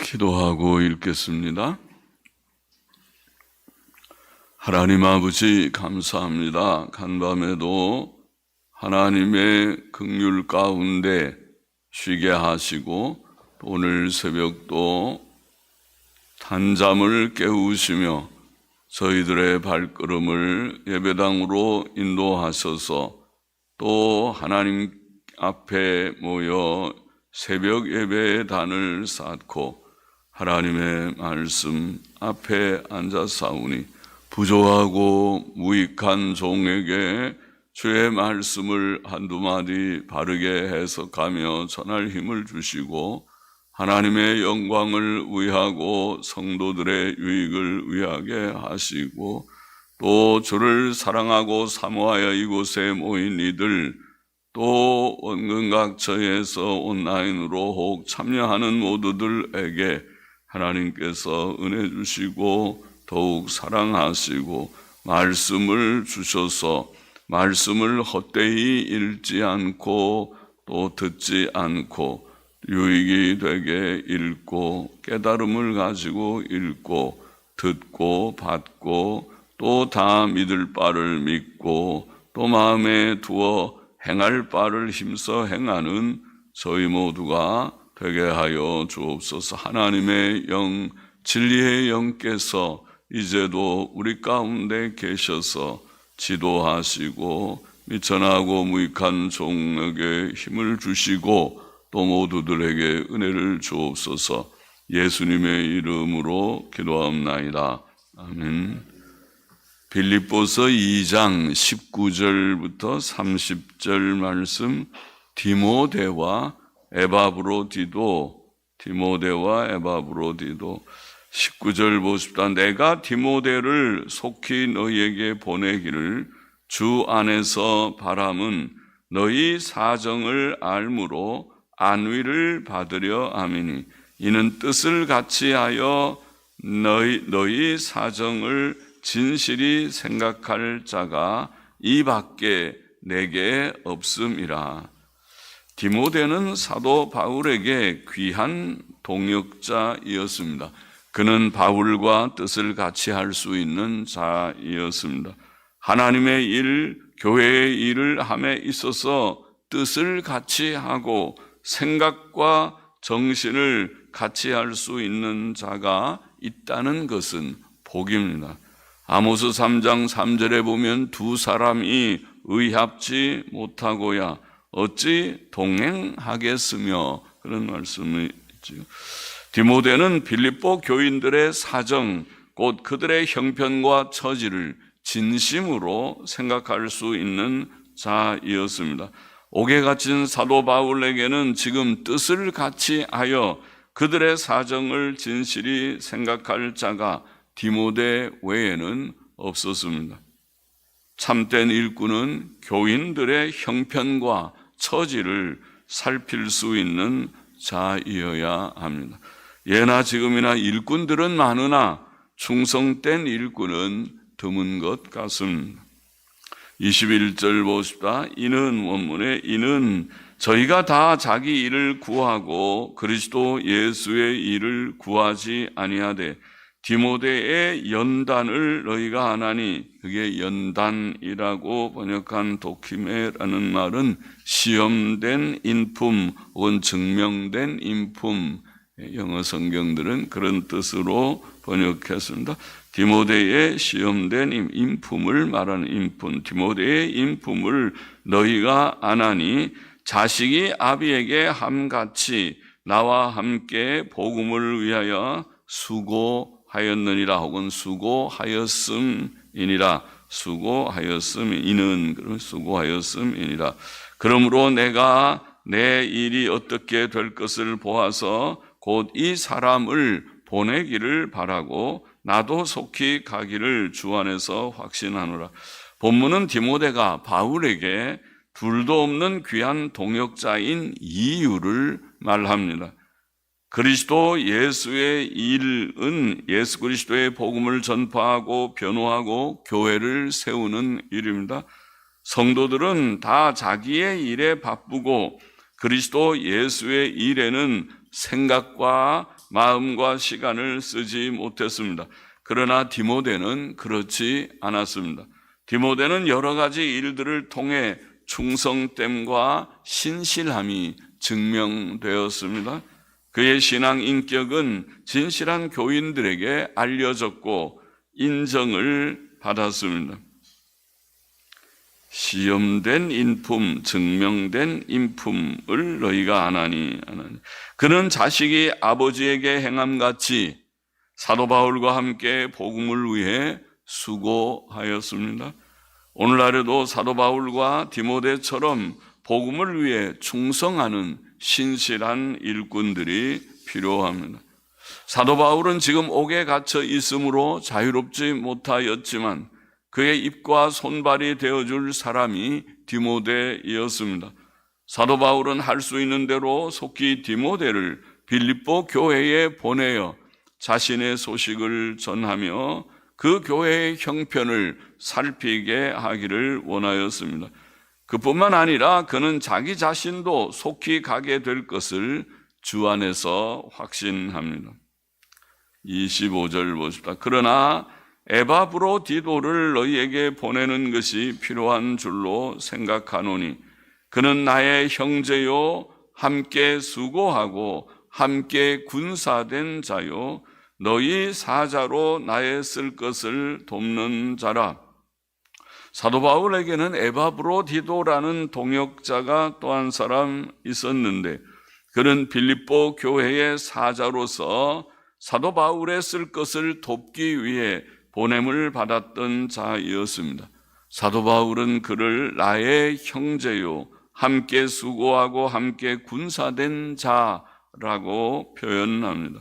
기도하고 읽겠습니다. 하나님 아버지 감사합니다. 간밤에도 하나님의 긍휼 가운데 쉬게 하시고 오늘 새벽도 단잠을 깨우시며 저희들의 발걸음을 예배당으로 인도하셔서 또 하나님 앞에 모여 새벽 예배의 단을 쌓고 하나님의 말씀 앞에 앉아 싸우니 부조하고 무익한 종에게 주의 말씀을 한두 마디 바르게 해석하며 전할 힘을 주시고 하나님의 영광을 위하고 성도들의 유익을 위하게 하시고 또 주를 사랑하고 사모하여 이곳에 모인 이들 또 원근각처에서 온라인으로 혹 참여하는 모두들에게 하나님께서 은혜 주시고 더욱 사랑하시고 말씀을 주셔서 말씀을 헛되이 읽지 않고 또 듣지 않고 유익이 되게 읽고 깨달음을 가지고 읽고 듣고 받고 또 다 믿을 바를 믿고 또 마음에 두어 행할 바를 힘써 행하는 저희 모두가 되게 하여 주옵소서 하나님의 영, 진리의 영께서 이제도 우리 가운데 계셔서 지도하시고 미천하고 무익한 종에게 힘을 주시고 또 모두들에게 은혜를 주옵소서 예수님의 이름으로 기도합나이다. 아멘. 빌립보서 2장 19절부터 30절 말씀 디모데와 에바브로디도 디모데와 에바브로디도 19절 보십다 내가 디모데를 속히 너희에게 보내기를 주 안에서 바람은 너희 사정을 알므로 안위를 받으려 함이니 이는 뜻을 같이 하여 너희 너희 사정을 진실이 생각할 자가 이 밖에 내게 없음이라. 디모데는 사도 바울에게 귀한 동역자이었습니다. 그는 바울과 뜻을 같이 할 수 있는 자이었습니다. 하나님의 일, 교회의 일을 함에 있어서 뜻을 같이 하고 생각과 정신을 같이 할 수 있는 자가 있다는 것은 복입니다. 아모스 3장 3절에 보면 두 사람이 의합지 못하고야 어찌 동행하겠으며 그런 말씀이 있지요. 디모데는 빌립보 교인들의 사정, 곧 그들의 형편과 처지를 진심으로 생각할 수 있는 자이었습니다. 옥에 갇힌 사도 바울에게는 지금 뜻을 같이 하여 그들의 사정을 진실이 생각할 자가 디모데 외에는 없었습니다. 참된 일꾼은 교인들의 형편과 처지를 살필 수 있는 자이어야 합니다. 예나 지금이나 일꾼들은 많으나 충성된 일꾼은 드문 것 같습니다. 21절 보십다. 이는 원문에 이는 저희가 다 자기 일을 구하고 그리스도 예수의 일을 구하지 아니하되 디모데의 연단을 너희가 하나니 그게 연단이라고 번역한 도키메라는 말은 시험된 인품 혹은 증명된 인품 영어 성경들은 그런 뜻으로 번역했습니다. 디모데의 시험된 인품을 말하는 인품, 디모데의 인품을 너희가 아나니 자식이 아비에게 함같이 나와 함께 복음을 위하여 수고 하였느니라 혹은 수고하였음이니라 수고하였음 이는 그런 수고하였음이니라 그러므로 내가 내 일이 어떻게 될 것을 보아서 곧 이 사람을 보내기를 바라고 나도 속히 가기를 주 안에서 확신하노라. 본문은 디모데가 바울에게 둘도 없는 귀한 동역자인 이유를 말합니다. 그리스도 예수의 일은 예수 그리스도의 복음을 전파하고 변호하고 교회를 세우는 일입니다. 성도들은 다 자기의 일에 바쁘고 그리스도 예수의 일에는 생각과 마음과 시간을 쓰지 못했습니다. 그러나 디모데는 그렇지 않았습니다. 디모데는 여러 가지 일들을 통해 충성됨과 신실함이 증명되었습니다. 그의 신앙 인격은 진실한 교인들에게 알려졌고 인정을 받았습니다. 시험된 인품, 증명된 인품을 너희가 아나니, 아나니. 그는 자식이 아버지에게 행함같이 사도 바울과 함께 복음을 위해 수고하였습니다. 오늘날에도 사도 바울과 디모데처럼 복음을 위해 충성하는 신실한 일꾼들이 필요합니다. 사도 바울은 지금 옥에 갇혀 있으므로 자유롭지 못하였지만 그의 입과 손발이 되어줄 사람이 디모데이었습니다. 사도 바울은 할 수 있는 대로 속히 디모데를 빌립보 교회에 보내어 자신의 소식을 전하며 그 교회의 형편을 살피게 하기를 원하였습니다. 그뿐만 아니라 그는 자기 자신도 속히 가게 될 것을 주 안에서 확신합니다. 25절 보십시다. 그러나 에바브로 디도를 너희에게 보내는 것이 필요한 줄로 생각하노니 그는 나의 형제요 함께 수고하고 함께 군사된 자요 너희 사자로 나의 쓸 것을 돕는 자라. 사도 바울에게는 에바브로 디도라는 동역자가 또 한 사람 있었는데 그는 빌립보 교회의 사자로서 사도 바울의 쓸 것을 돕기 위해 보냄을 받았던 자이었습니다. 사도 바울은 그를 나의 형제요, 함께 수고하고 함께 군사된 자라고 표현합니다.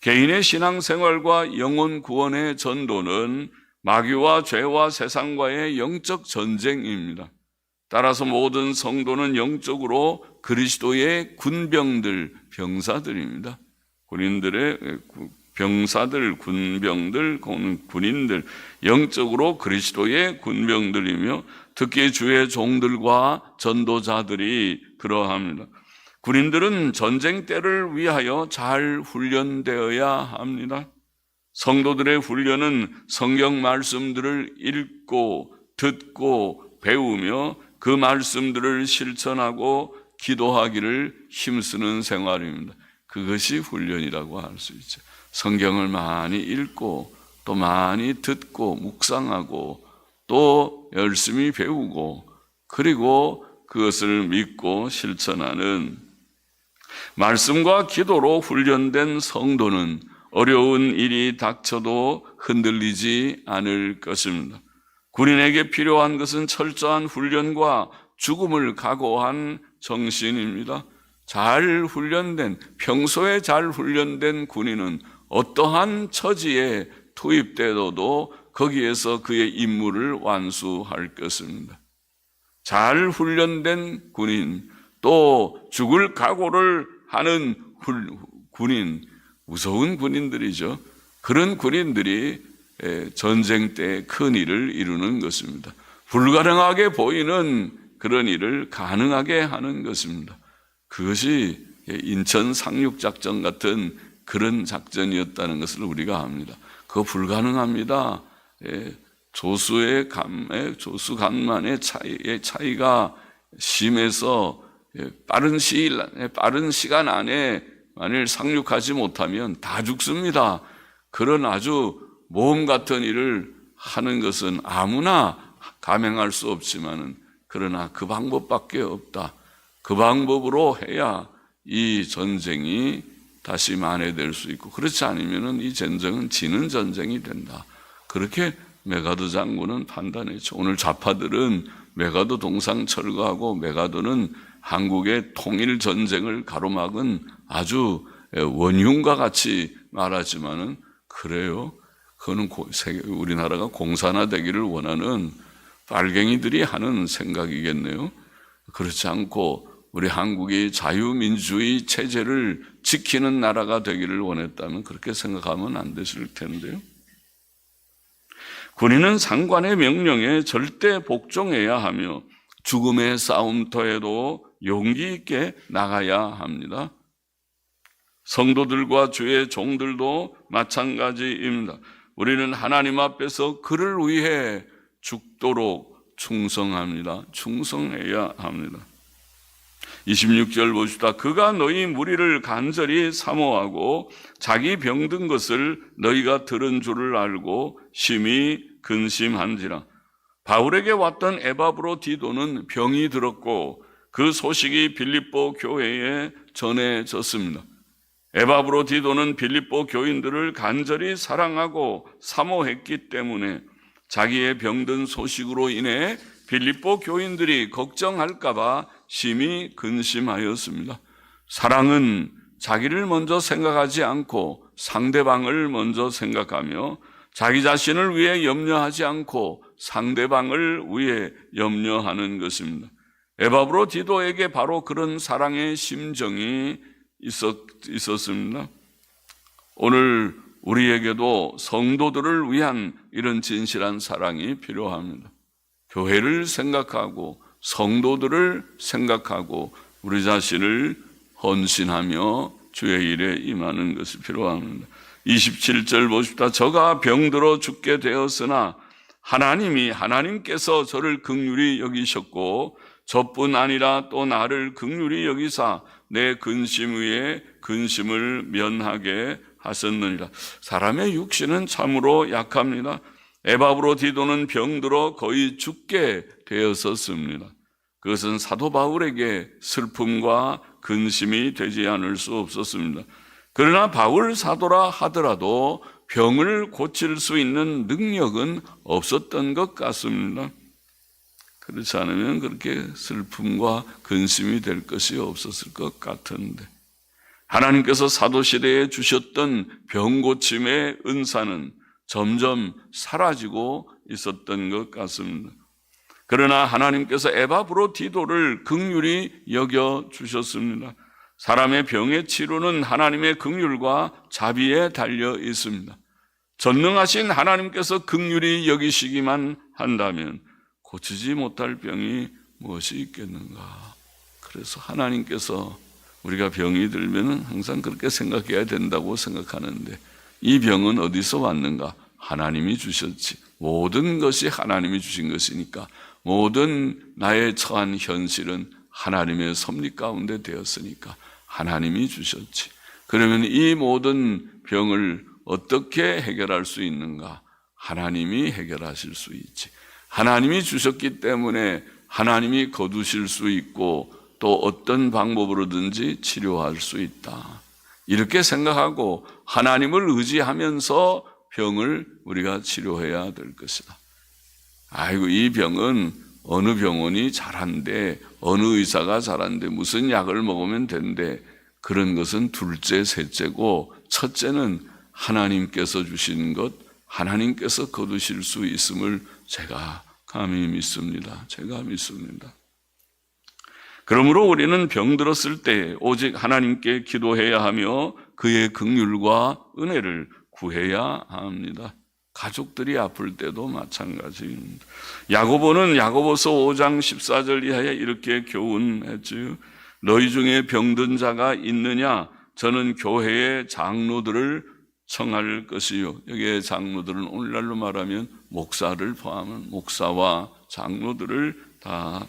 개인의 신앙생활과 영혼 구원의 전도는 마귀와 죄와 세상과의 영적 전쟁입니다. 따라서 모든 성도는 영적으로 그리스도의 군병들, 병사들입니다. 군인들의 병사들, 군병들, 군인들, 영적으로 그리스도의 군병들이며 특히 주의 종들과 전도자들이 그러합니다. 군인들은 전쟁 때를 위하여 잘 훈련되어야 합니다. 성도들의 훈련은 성경 말씀들을 읽고 듣고 배우며 그 말씀들을 실천하고 기도하기를 힘쓰는 생활입니다. 그것이 훈련이라고 할 수 있죠. 성경을 많이 읽고 또 많이 듣고 묵상하고 또 열심히 배우고 그리고 그것을 믿고 실천하는 말씀과 기도로 훈련된 성도는 어려운 일이 닥쳐도 흔들리지 않을 것입니다. 군인에게 필요한 것은 철저한 훈련과 죽음을 각오한 정신입니다. 잘 훈련된, 평소에 잘 훈련된 군인은 어떠한 처지에 투입되어도 거기에서 그의 임무를 완수할 것입니다. 잘 훈련된 군인, 또 죽을 각오를 하는 군인, 무서운 군인들이죠. 그런 군인들이 전쟁 때 큰 일을 이루는 것입니다. 불가능하게 보이는 그런 일을 가능하게 하는 것입니다. 그것이 인천 상륙작전 같은 그런 작전이었다는 것을 우리가 압니다. 그거 불가능합니다. 조수의 감, 조수 간만의 차이, 차이가 심해서 빠른 시일, 빠른 시간 안에 만일 상륙하지 못하면 다 죽습니다. 그런 아주 모험 같은 일을 하는 것은 아무나 감행할 수 없지만은 그러나 그 방법밖에 없다. 그 방법으로 해야 이 전쟁이 다시 만회될 수 있고 그렇지 않으면은 이 전쟁은 지는 전쟁이 된다. 그렇게 메가도 장군은 판단했죠. 오늘 좌파들은 메가도 동상 철거하고 메가도는 한국의 통일 전쟁을 가로막은 아주 원흉과 같이 말하지만은 그래요. 그거는 우리나라가 공산화되기를 원하는 빨갱이들이 하는 생각이겠네요. 그렇지 않고 우리 한국이 자유민주주의 체제를 지키는 나라가 되기를 원했다면 그렇게 생각하면 안 되실 텐데요. 군인은 상관의 명령에 절대 복종해야 하며 죽음의 싸움터에도 용기 있게 나가야 합니다. 성도들과 주의 종들도 마찬가지입니다. 우리는 하나님 앞에서 그를 위해 죽도록 충성합니다. 충성해야 합니다. 26절 보시다. 그가 너희 무리를 간절히 사모하고 자기 병든 것을 너희가 들은 줄을 알고 심히 근심한지라. 바울에게 왔던 에바브로 디도는 병이 들었고 그 소식이 빌립보 교회에 전해졌습니다. 에바브로 디도는 빌립보 교인들을 간절히 사랑하고 사모했기 때문에 자기의 병든 소식으로 인해 빌립보 교인들이 걱정할까봐 심히 근심하였습니다. 사랑은 자기를 먼저 생각하지 않고 상대방을 먼저 생각하며 자기 자신을 위해 염려하지 않고 상대방을 위해 염려하는 것입니다. 에바브로 디도에게 바로 그런 사랑의 심정이 있었, 있었습니다. 오늘 우리에게도 성도들을 위한 이런 진실한 사랑이 필요합니다. 교회를 생각하고 성도들을 생각하고 우리 자신을 헌신하며 주의 일에 임하는 것이 필요합니다. 27절 보십시다. 저가 병들어 죽게 되었으나 하나님이 하나님께서 저를 극률히 여기셨고 저뿐 아니라 또 나를 극률히 여기사 내 근심 위에 근심을 면하게 하셨느니라. 사람의 육신은 참으로 약합니다. 에바브로 디도는 병들어 거의 죽게 되었었습니다. 그것은 사도 바울에게 슬픔과 근심이 되지 않을 수 없었습니다. 그러나 바울 사도라 하더라도 병을 고칠 수 있는 능력은 없었던 것 같습니다. 그렇지 않으면 그렇게 슬픔과 근심이 될 것이 없었을 것 같은데. 하나님께서 사도시대에 주셨던 병고침의 은사는 점점 사라지고 있었던 것 같습니다. 그러나 하나님께서 에바브로 디도를 극률이 여겨 주셨습니다. 사람의 병의 치료는 하나님의 극률과 자비에 달려 있습니다. 전능하신 하나님께서 극률이 여기시기만 한다면 고치지 못할 병이 무엇이 있겠는가? 그래서 하나님께서 우리가 병이 들면 항상 그렇게 생각해야 된다고 생각하는데 이 병은 어디서 왔는가? 하나님이 주셨지. 모든 것이 하나님이 주신 것이니까 모든 나의 처한 현실은 하나님의 섭리 가운데 되었으니까 하나님이 주셨지. 그러면 이 모든 병을 어떻게 해결할 수 있는가? 하나님이 해결하실 수 있지. 하나님이 주셨기 때문에 하나님이 거두실 수 있고 또 어떤 방법으로든지 치료할 수 있다. 이렇게 생각하고 하나님을 의지하면서 병을 우리가 치료해야 될 것이다. 아이고, 이 병은 어느 병원이 잘한데, 어느 의사가 잘한데, 무슨 약을 먹으면 된대. 그런 것은 둘째, 셋째고, 첫째는 하나님께서 주신 것, 하나님께서 거두실 수 있음을 제가 감히 믿습니다. 제가 믿습니다. 그러므로 우리는 병들었을 때 오직 하나님께 기도해야 하며 그의 긍휼과 은혜를 구해야 합니다. 가족들이 아플 때도 마찬가지입니다. 야고보는 야고보서 5장 14절 이하에 이렇게 교훈했지요. 너희 중에 병든 자가 있느냐? 저는 교회의 장로들을 청할 것이요. 여기에 장로들은 오늘날로 말하면 목사를 포함한 목사와 장로들을 다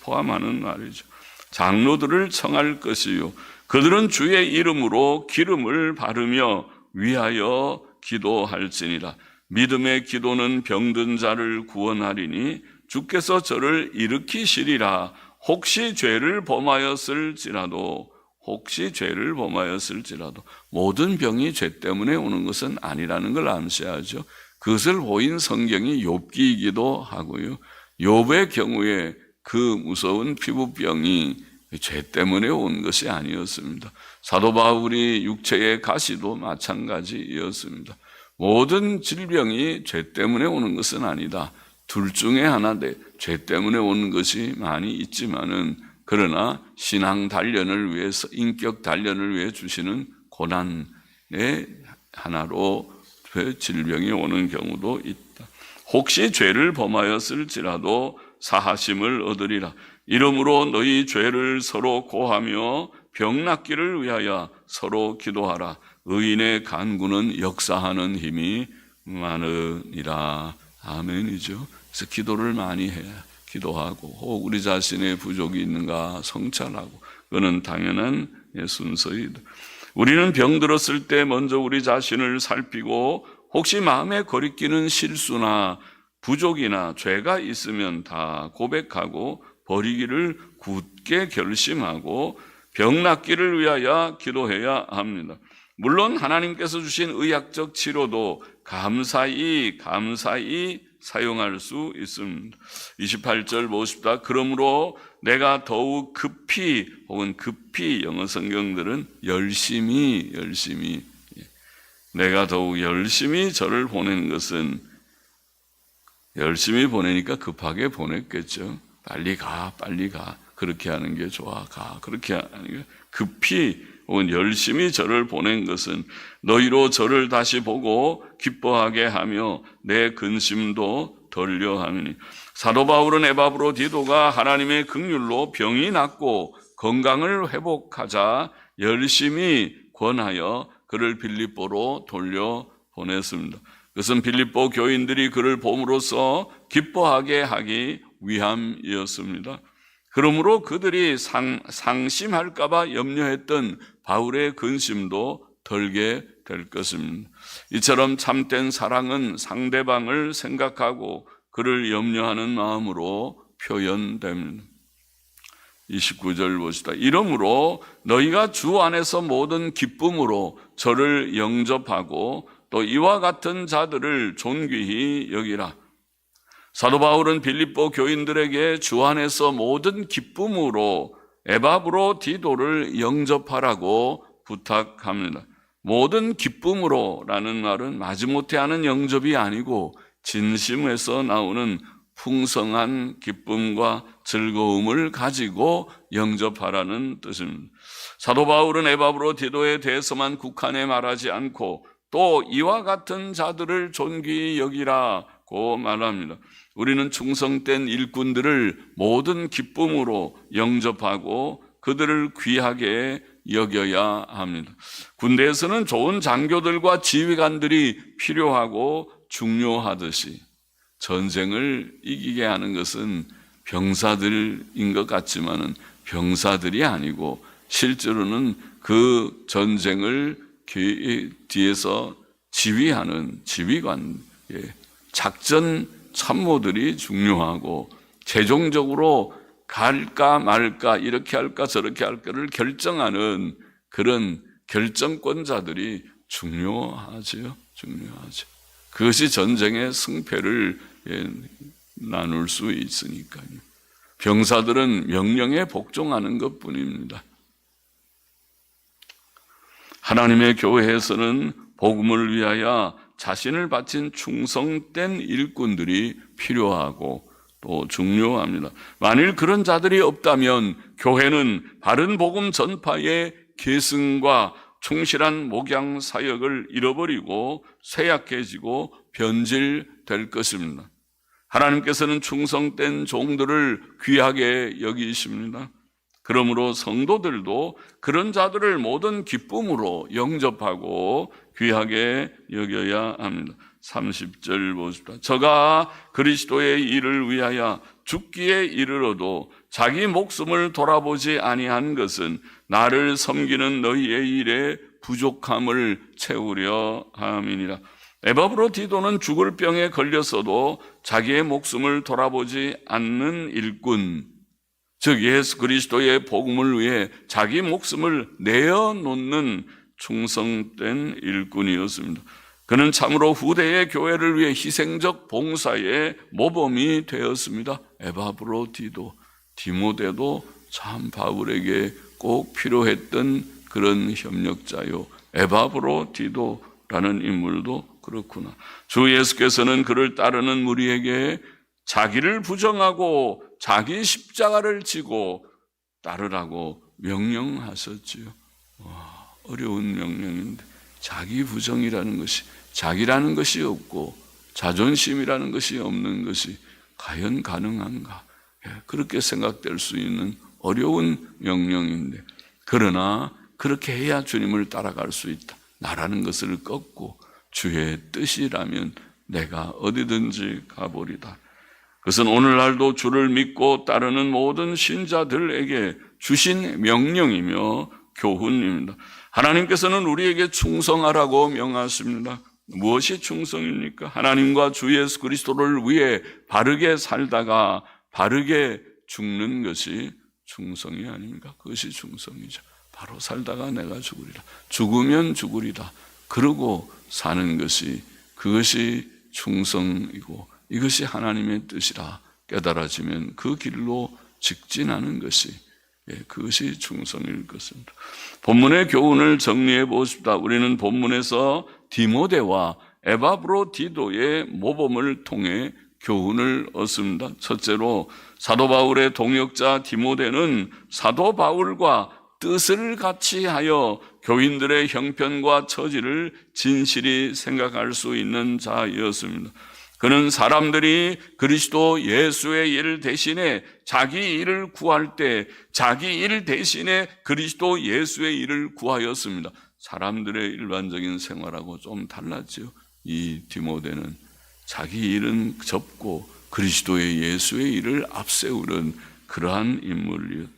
포함하는 말이죠. 장로들을 청할 것이요. 그들은 주의 이름으로 기름을 바르며 위하여 기도할지니라. 믿음의 기도는 병든 자를 구원하리니 주께서 저를 일으키시리라. 혹시 죄를 범하였을지라도 혹시 죄를 범하였을지라도 모든 병이 죄 때문에 오는 것은 아니라는 걸 암시하죠. 그것을 보인 성경이 욥기이기도 하고요. 욥의 경우에 그 무서운 피부병이 죄 때문에 온 것이 아니었습니다. 사도 바울이 육체의 가시도 마찬가지였습니다. 모든 질병이 죄 때문에 오는 것은 아니다. 둘 중에 하나인데 죄 때문에 오는 것이 많이 있지만은 그러나 신앙 단련을 위해서 인격 단련을 위해 주시는 고난의 하나로 질병이 오는 경우도 있다. 혹시 죄를 범하였을지라도 사하심을 얻으리라. 이러므로 너희 죄를 서로 고하며 병 낫기를 위하여 서로 기도하라. 의인의 간구는 역사하는 힘이 많으니라. 아멘이죠. 그래서 기도를 많이 해. 기도하고 혹 우리 자신의 부족이 있는가 성찰하고 그는 당연한 예, 순서이다. 우리는 병 들었을 때 먼저 우리 자신을 살피고 혹시 마음에 거리끼는 실수나 부족이나 죄가 있으면 다 고백하고 버리기를 굳게 결심하고 병 낫기를 위하여 기도해야 합니다. 물론 하나님께서 주신 의학적 치료도 감사히 감사히 사용할 수 있습니다. 28절 보십다. 그러므로 내가 더욱 급히 혹은 급히 영어 성경들은 열심히 열심히 예. 내가 더욱 열심히 저를 보낸 것은 열심히 보내니까 급하게 보냈겠죠. 빨리 가, 빨리 가. 그렇게 하는 게 좋아, 가. 그렇게 하는 게 급히 혹은 열심히 저를 보낸 것은 너희로 저를 다시 보고 기뻐하게 하며 내 근심도 덜려 하느니 사도 바울은 에바브로 디도가 하나님의 긍휼로 병이 낫고 건강을 회복하자 열심히 권하여 그를 빌립보로 돌려 보냈습니다. 그것은 빌립보 교인들이 그를 봄으로써 기뻐하게 하기 위함이었습니다. 그러므로 그들이 상, 상심할까봐 염려했던 바울의 근심도 덜게 될 것입니다. 이처럼 참된 사랑은 상대방을 생각하고 그를 염려하는 마음으로 표현됩니다. 29절 보시다. 이러므로 너희가 주 안에서 모든 기쁨으로 저를 영접하고 또 이와 같은 자들을 존귀히 여기라. 사도 바울은 빌립보 교인들에게 주 안에서 모든 기쁨으로 에바브로 디도를 영접하라고 부탁합니다. 모든 기쁨으로라는 말은 마지못해 하는 영접이 아니고 진심에서 나오는 풍성한 기쁨과 즐거움을 가지고 영접하라는 뜻입니다. 사도 바울은 에바브로 디도에 대해서만 국한해 말하지 않고 또 이와 같은 자들을 존귀히 여기라고 말합니다. 우리는 충성된 일꾼들을 모든 기쁨으로 영접하고 그들을 귀하게 여겨야 합니다. 군대에서는 좋은 장교들과 지휘관들이 필요하고 중요하듯이 전쟁을 이기게 하는 것은 병사들인 것 같지만은 병사들이 아니고 실제로는 그 전쟁을 뒤에서 지휘하는 지휘관, 예, 작전 참모들이 중요하고 최종적으로 갈까 말까 이렇게 할까 저렇게 할까를 결정하는 그런 결정권자들이 중요하지요. 중요하죠. 그것이 전쟁의 승패를 예, 나눌 수 있으니까요. 병사들은 명령에 복종하는 것 뿐입니다. 하나님의 교회에서는 복음을 위하여 자신을 바친 충성된 일꾼들이 필요하고 또 중요합니다. 만일 그런 자들이 없다면 교회는 바른 복음 전파의 계승과 충실한 목양 사역을 잃어버리고 쇠약해지고 변질될 것입니다. 하나님께서는 충성된 종들을 귀하게 여기십니다. 그러므로 성도들도 그런 자들을 모든 기쁨으로 영접하고 귀하게 여겨야 합니다. 30절 보십시다. 저가 그리스도의 일을 위하여 죽기에 이르러도 자기 목숨을 돌아보지 아니한 것은 나를 섬기는 너희의 일에 부족함을 채우려 함이니라. 에바브로 디도는 죽을 병에 걸렸어도 자기의 목숨을 돌아보지 않는 일꾼, 즉 예수 그리스도의 복음을 위해 자기 목숨을 내어놓는 충성된 일꾼이었습니다. 그는 참으로 후대의 교회를 위해 희생적 봉사의 모범이 되었습니다. 에바브로 디도, 디모데도 참 바울에게 꼭 필요했던 그런 협력자요. 에바브로 디도라는 인물도 그렇구나. 주 예수께서는 그를 따르는 무리에게 자기를 부정하고 자기 십자가를 지고 따르라고 명령하셨지요. 와, 어려운 명령인데 자기 부정이라는 것이 자기라는 것이 없고 자존심이라는 것이 없는 것이 과연 가능한가? 예, 그렇게 생각될 수 있는 어려운 명령인데 그러나 그렇게 해야 주님을 따라갈 수 있다. 나라는 것을 꺾고 주의 뜻이라면 내가 어디든지 가보리다. 그것은 오늘날도 주를 믿고 따르는 모든 신자들에게 주신 명령이며 교훈입니다. 하나님께서는 우리에게 충성하라고 명하십니다. 무엇이 충성입니까? 하나님과 주 예수 그리스도를 위해 바르게 살다가 바르게 죽는 것이 충성이 아닙니까? 그것이 충성이죠. 바로 살다가 내가 죽으리라. 죽으면 죽으리다. 그러고 사는 것이 그것이 충성이고 이것이 하나님의 뜻이라 깨달아지면 그 길로 직진하는 것이 예, 그것이 충성일 것입니다. 본문의 교훈을 정리해 보십시다. 우리는 본문에서 디모데와 에바브로디도의 모범을 통해 교훈을 얻습니다. 첫째로 사도 바울의 동역자 디모데는 사도 바울과 뜻을 같이 하여 교인들의 형편과 처지를 진실이 생각할 수 있는 자였습니다. 그는 사람들이 그리스도 예수의 일 대신에 자기 일을 구할 때 자기 일 대신에 그리스도 예수의 일을 구하였습니다. 사람들의 일반적인 생활하고 좀 달랐지요. 이 디모데는 자기 일은 접고 그리스도의 예수의 일을 앞세우는 그러한 인물이었.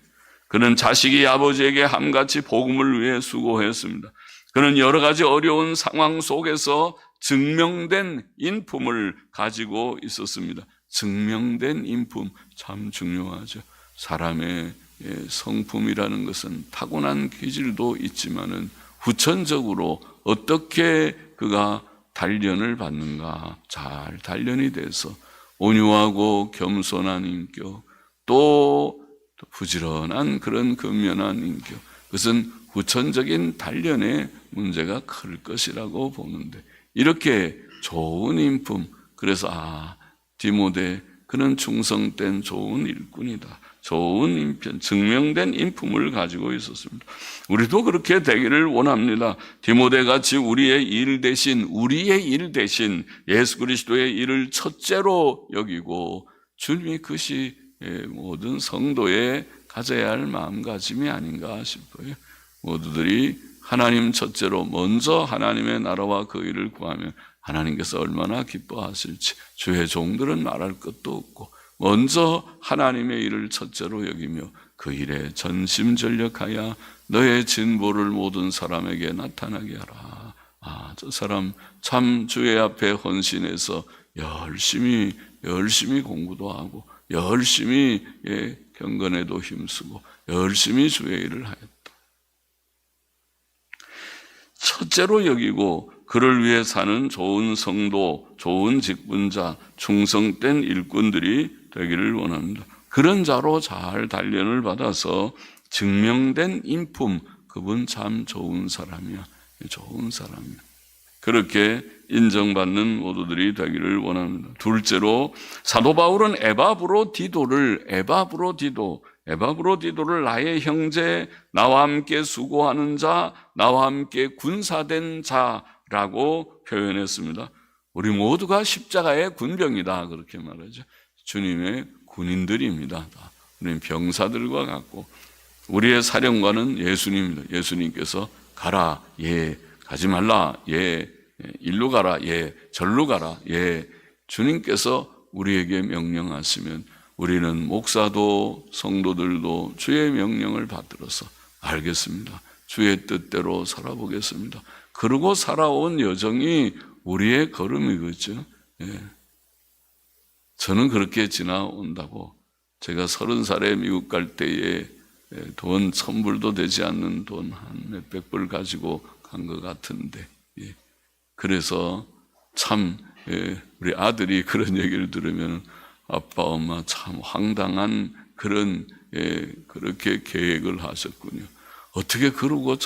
그는 자식이 아버지에게 함같이 복음을 위해 수고했습니다. 그는 여러 가지 어려운 상황 속에서 증명된 인품을 가지고 있었습니다. 증명된 인품 참 중요하죠. 사람의 예, 성품이라는 것은 타고난 기질도 있지만은 후천적으로 어떻게 그가 단련을 받는가 잘 단련이 돼서 온유하고 겸손한 인격 또 부지런한 그런 근면한 인격 그것은 후천적인 단련의 문제가 클 것이라고 보는데 이렇게 좋은 인품 그래서 아 디모데 그는 충성된 좋은 일꾼이다. 좋은 인편, 증명된 인품을 가지고 있었습니다. 우리도 그렇게 되기를 원합니다. 디모데 같이 우리의 일 대신, 우리의 일 대신 예수 그리스도의 일을 첫째로 여기고 주님이 그것이 예, 모든 성도의 가져야 할 마음가짐이 아닌가 싶어요. 모두들이 하나님 첫째로 먼저 하나님의 나라와 그 일을 구하면 하나님께서 얼마나 기뻐하실지 주의 종들은 말할 것도 없고 먼저 하나님의 일을 첫째로 여기며 그 일에 전심전력하여 너의 진보를 모든 사람에게 나타나게 하라. 아, 저 사람 참 주의 앞에 헌신해서 열심히 열심히 공부도 하고 열심히 예, 경건에도 힘쓰고 열심히 주의 일을 하였다. 첫째로 여기고 그를 위해 사는 좋은 성도, 좋은 직분자, 충성된 일꾼들이 되기를 원합니다. 그런 자로 잘 단련을 받아서 증명된 인품, 그분 참 좋은 사람이야. 좋은 사람이야. 그렇게 인정받는 모두들이 되기를 원합니다. 둘째로 사도 바울은 에바브로 디도를 에바브로 디도 에바브로 디도를 나의 형제, 나와 함께 수고하는 자, 나와 함께 군사된 자라고 표현했습니다. 우리 모두가 십자가의 군병이다 그렇게 말하죠. 주님의 군인들입니다. 우리는 병사들과 같고 우리의 사령관은 예수님입니다. 예수님께서 가라, 예, 가지 말라, 예, 일로 가라, 예, 절로 가라, 예. 주님께서 우리에게 명령하시면 우리는 목사도 성도들도 주의 명령을 받들어서 알겠습니다. 주의 뜻대로 살아보겠습니다. 그러고 살아온 여정이 우리의 걸음이겠죠. 예. 저는 그렇게 지나온다고 제가 서른 살에 미국 갈 때에 돈 천불도 되지 않는 돈 한 몇백 불 가지고 간 것 같은데 예. 그래서 참 예, 우리 아들이 그런 얘기를 들으면 아빠 엄마 참 황당한 그런 예, 그렇게 계획을 하셨군요. 어떻게 그러고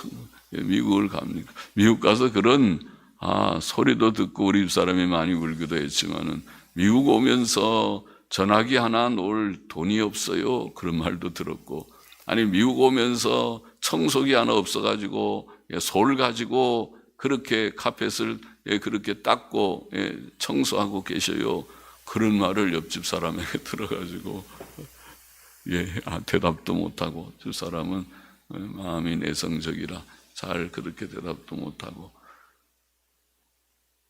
미국을 갑니까? 미국 가서 그런 아 소리도 듣고 우리 사람이 많이 울기도 했지만은 미국 오면서 전화기 하나 놓을 돈이 없어요. 그런 말도 들었고 아니 미국 오면서 청소기 하나 없어가지고 솔 가지고 그렇게 카펫을 그렇게 닦고 청소하고 계셔요. 그런 말을 옆집 사람에게 들어가지고 예, 아, 대답도 못하고 저 사람은 마음이 내성적이라 잘 그렇게 대답도 못하고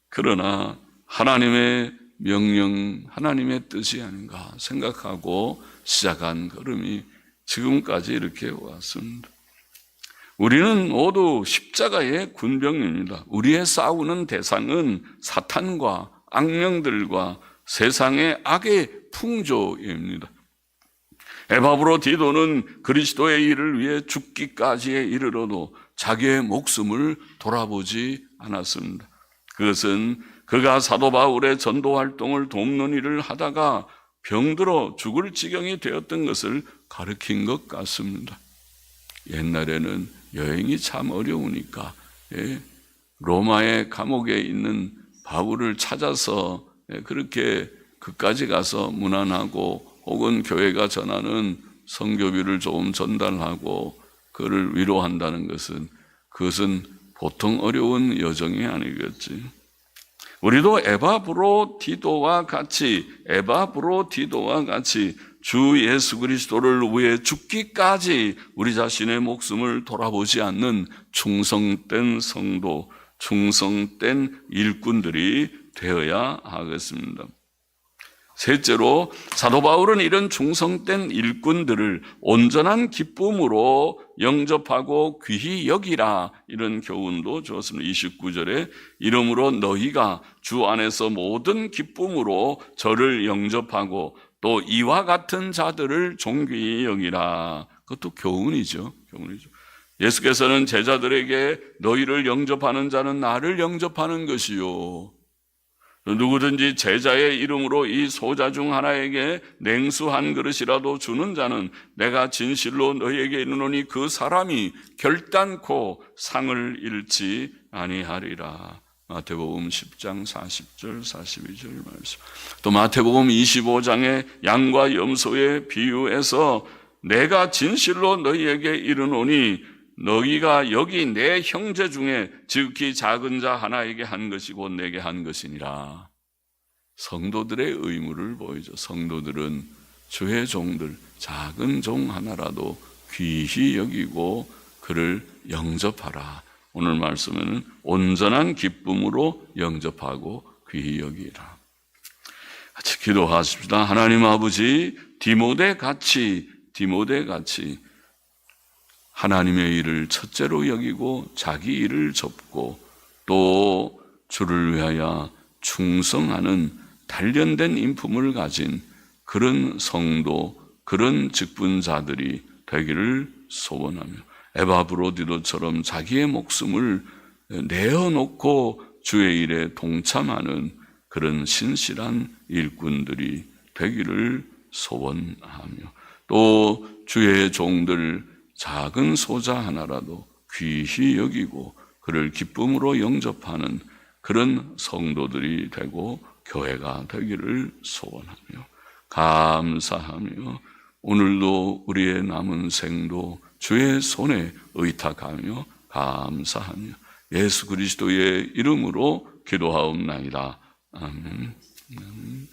그러나 하나님의 명령, 하나님의 뜻이 아닌가 생각하고 시작한 걸음이 지금까지 이렇게 왔습니다. 우리는 모두 십자가의 군병입니다. 우리의 싸우는 대상은 사탄과 악령들과 세상의 악의 풍조입니다. 에바브로 디도는 그리스도의 일을 위해 죽기까지에 이르러도 자기의 목숨을 돌아보지 않았습니다. 그것은 그가 사도 바울의 전도 활동을 돕는 일을 하다가 병들어 죽을 지경이 되었던 것을 가르친 것 같습니다. 옛날에는 여행이 참 어려우니까 예, 로마의 감옥에 있는 바울을 찾아서 예, 그렇게 그까지 가서 문안하고 혹은 교회가 전하는 성교비를 조금 전달하고 그를 위로한다는 것은 그것은 보통 어려운 여정이 아니겠지. 우리도 에바브로 디도와 같이 에바브로 디도와 같이 주 예수 그리스도를 위해 죽기까지 우리 자신의 목숨을 돌아보지 않는 충성된 성도, 충성된 일꾼들이 되어야 하겠습니다. 셋째로 사도 바울은 이런 충성된 일꾼들을 온전한 기쁨으로 영접하고 귀히 여기라 이런 교훈도 주었습니다. 29절에 이러므로 너희가 주 안에서 모든 기쁨으로 저를 영접하고 또 이와 같은 자들을 존귀히 여기라. 그것도 교훈이죠. 교훈이죠. 예수께서는 제자들에게 너희를 영접하는 자는 나를 영접하는 것이요. 누구든지 제자의 이름으로 이 소자 중 하나에게 냉수 한 그릇이라도 주는 자는 내가 진실로 너희에게 이르노니 그 사람이 결단코 상을 잃지 아니하리라. 마태복음 10장 40절 42절 말씀. 또 마태복음 25장의 양과 염소의 비유에서 내가 진실로 너희에게 이르노니 너희가 여기 내 형제 중에 지극히 작은 자 하나에게 한 것이 곧 내게 한 것이니라. 성도들의 의무를 보이죠. 성도들은 주의 종들, 작은 종 하나라도 귀히 여기고 그를 영접하라. 오늘 말씀에는 온전한 기쁨으로 영접하고 귀히 여기라. 같이 기도하십시다. 하나님 아버지, 디모데 같이, 디모데 같이 하나님의 일을 첫째로 여기고 자기 일을 접고 또 주를 위하여 충성하는 단련된 인품을 가진 그런 성도, 그런 직분자들이 되기를 소원하며 에바브로디도처럼 자기의 목숨을 내어놓고 주의 일에 동참하는 그런 신실한 일꾼들이 되기를 소원하며 또 주의 종들 작은 소자 하나라도 귀히 여기고 그를 기쁨으로 영접하는 그런 성도들이 되고 교회가 되기를 소원하며 감사하며 오늘도 우리의 남은 생도 주의 손에 의탁하며 감사하며 예수 그리스도의 이름으로 기도하옵나이다. 아멘. 아멘.